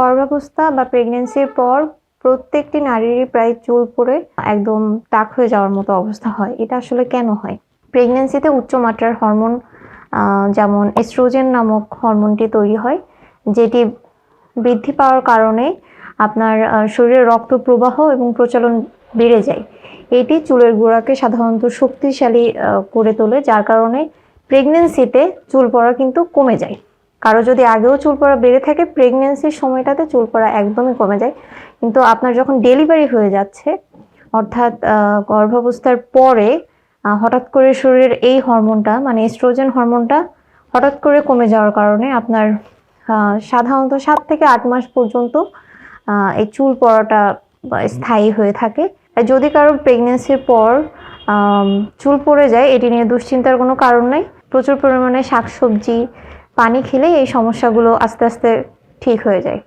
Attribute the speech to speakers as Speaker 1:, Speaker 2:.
Speaker 1: গর্ভাবস্থা বা প্রেগনেন্সির পর প্রত্যেকটি নারীরই প্রায় চুল পড়ে একদম টাক হয়ে যাওয়ার মতো অবস্থা হয়। এটা আসলে কেন হয়? প্রেগনেন্সিতে উচ্চমাত্রার হরমোন যেমন এস্ট্রোজেন নামক হরমোনটি তৈরি হয়, যেটি বৃদ্ধি পাওয়ার কারণে আপনার শরীরে রক্ত প্রবাহ এবং প্রচলন বেড়ে যায়। এটি চুলের গোড়াকে সাধারণত শক্তিশালী করে তোলে, যার কারণে প্রেগনেন্সিতে চুল পড়া কিন্তু কমে যায়। কারও যদি আগেও চুল পড়া বেড়ে থাকে প্রেগনেন্সির সময়টাতে চুল পড়া একদমই কমে যায়। কিন্তু আপনার যখন ডেলিভারি হয়ে যাচ্ছে, অর্থাৎ গর্ভাবস্থার পরে হঠাৎ করে শরীরের এই হরমোনটা মানে এস্ট্রোজেন হরমোনটা হঠাৎ করে কমে যাওয়ার কারণে আপনার সাধারণত সাত থেকে আট মাস পর্যন্ত এই চুল পড়াটা স্থায়ী হয়ে থাকে। যদি কারও প্রেগনেন্সির পর চুল পড়ে যায়, এটি নিয়ে দুশ্চিন্তার কোনো কারণ নাই। প্রচুর পরিমাণে শাকসবজি পানি খেলে এই সমস্যাগুলো আস্তে আস্তে ঠিক হয়ে যায়।